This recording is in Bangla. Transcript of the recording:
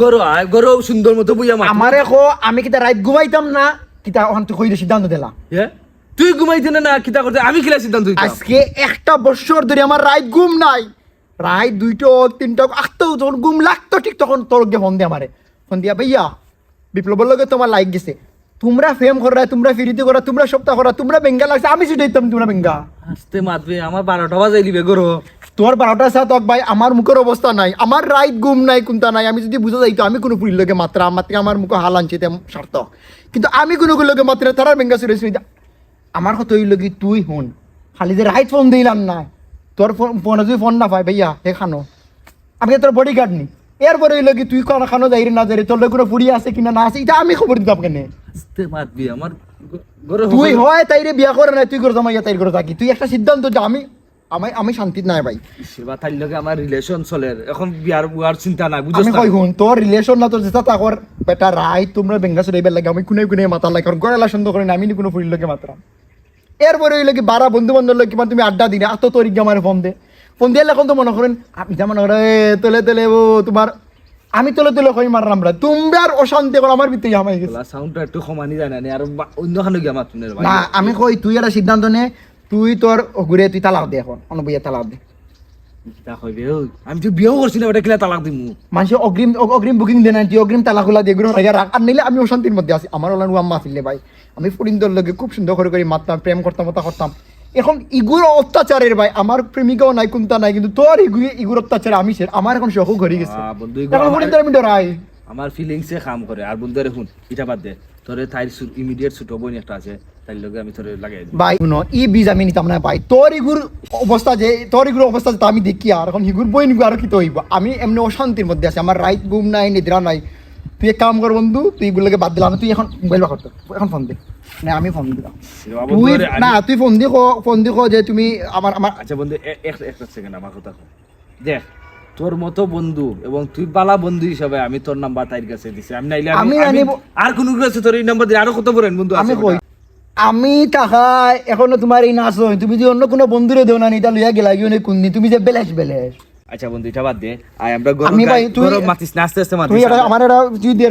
গরো আয় গরো সুন্দর মতো বুঝা মা আমারে কো আমি কিতা রাত ঘুমাইতাম না কিতা ওখান তুই কই দে সিদ্ধান্ত দিলা। হ্যাঁ তুই ঘুমাইতে না না কিতা করতে আমি খেলা সিদ্ধান্ত দিতাম। আজকে একটা বছর ধরে আমার রাত ঘুম নাই। রাত দুইটো তিনটা আটটা যখন ঘুম লাগতো ঠিক তখন তোর গে ফোন দিয়ে আমারে। ফোন দিয়া ভাইয়া বিপ্লবের লগে তোমার লাইক গেছে। তোমরা ফেম করা তোমরা ফিরিতে করা তোমরা সপ্তাহ করা তোমরা বেঙ্গা লাগছে আমি ছুটাইতাম তোমরা বেঙ্গা। আস্তে মাতবে আমার বারোটা বাজাই দিবে গরো তোর বারোটা সাত হোক ভাই আমার মুখের অবস্থা নাই আমার রাইট গুম নাই কোনটা নাই আমি যদি বুঝা যাইতো আমি কোনো পুরীর লোকে মাত্রা আমার থেকে আমার মুখে হাল আনছি স্বার্থ কিন্তু আমি কোনো লোকে মাত্রা তারা বেঙ্গা সুরে আমার কথা হইল কি তুই হন খালি যে রাইট ফোন দিলাম না তোর ফোন ফোনে যদি ফোন না পাই ভাইয়া হে খানো আমি তোর বডি গার্ড নি। এরপরে হইল কি তুই কোনো খানো যাই না যাই তোর লোক কোনো পুরি আছে কিনা না আছে এটা আমি খবর দিতাম কেনে? আমার তুই হয় তাইরে বিয়া করে না তুই করে জমাইয়া তাই করে থাকি। তুই একটা সিদ্ধান্ত যে আমি আমি আমি শান্তিত নাই ভাই। সেবা তাই লগে আমার রিলেশন চলে এখন বিয়ার বুয়ার চিন্তা নাই বুঝছ আমি কই হুন তোর রিলেশন না তোর যেটা তাকর বেটা রাই তোমরা বেঙ্গা সরে লাগে আমি কোনে কোনে মাথা লাগে? কারণ গড়ালা সুন্দর করে না আমি নি কোনো ফুরির লোকে মাত্রা এরপরে হইল কি বারা বন্ধু বান্ধব লোক কিমান তুমি আড্ডা দিনে এত তোর আমার ফোন দে। ফোন দিয়ে এখন তো মনে করেন আপনি যেমন মনে করেন এ, তোলে তোলে ও তোমার আমি তোলে তোলে কই মারলাম আমরা তুমি আর অশান্তি করে আমার ভিতরে হামাই গেছে। সাউন্ডটা একটু সমানই যায় না আর বা- অন্যখানে গিয়ে আমার তুনের ভাই। না আমি কই তুই একটা সিদ্ধান্ত নে? তুই তোর ঘুরে তুই তালাক দে এখন অনুবইয়া তালাক দে। আমি তো বিয়েও করছি না ওটা কিলা তালাক দিমু? মানুষের অগ্রিম অগ্রিম বুকিং দেয় না তুই অগ্রিম তালা খোলা দিয়ে ঘুরে রাখ। আর নিলে আমি অশান্তির মধ্যে আছি। আমার ওলান আম্মা আসলে ভাই। আমি ফরিন্দর লগে খুব সুন্দর করে করে মারতাম প্রেম করতাম ওটা করতাম। এখন ইগুর অত্যাচারের ভাই আমার প্রেমিকাও নাই কোনটা নাই কিন্তু তোর ইগু ইগুর অত্যাচারে আমি সে আমার এখন শখ ঘরে গেছে। এখন ফরিন্দর আমি ডরাই। আমার ফিলিংসে কাম করে। আর বন্ধুরে শুন ইটা বাদ দে। তোরে তাইর ইমিডিয়েট ছোট বোন একটা আছে। তোরে লাগাই দিই ভাই শুনো ই বীজ আমি নিতাম না ভাই। তোর ইগুর অবস্থা যে তোর ইগুর অবস্থা যে আমি দেখি আর এখন হিগুর বই নিগু আর কি তো হইব আমি এমনি অশান্তির মধ্যে আছি আমার রাইট ঘুম নাই নিদ্রা নাই। তুই এক কাম কর বন্ধু তুই এগুলোকে বাদ দিলাম তুই এখন মোবাইল করতো এখন ফোন দে। না আমি ফোন দিলাম তুই না তুই ফোন দি ফোন দি যে তুমি আমার আমার আচ্ছা বন্ধু একটা সেকেন্ড আমার কথা শোন। দেখ তোর মতো বন্ধু এবং তুই বালা বন্ধু হিসাবে আমি তোর নাম্বার তাইর কাছে দিছি। আমি নাইলে আর কোন কাছে তোর এই নাম্বার দিয়ে আরও কত বলেন বন্ধু আমি কই? আমি টাকা এখনও তোমার এই নাচ হয়। তুমি যদি অন্য কোনো বন্ধুরে দেও না নিতা লইয়া গেলা গিয়ে কোনদিন তুমি যে বেলেস বেলেস আচ্ছা বন্ধু এটা বাদ দে। আমরা গরম আমি ভাই, তুই- মাতিস না আস্তে আস্তে মাতিস। তুই আমার এটা তুই দিয়ে।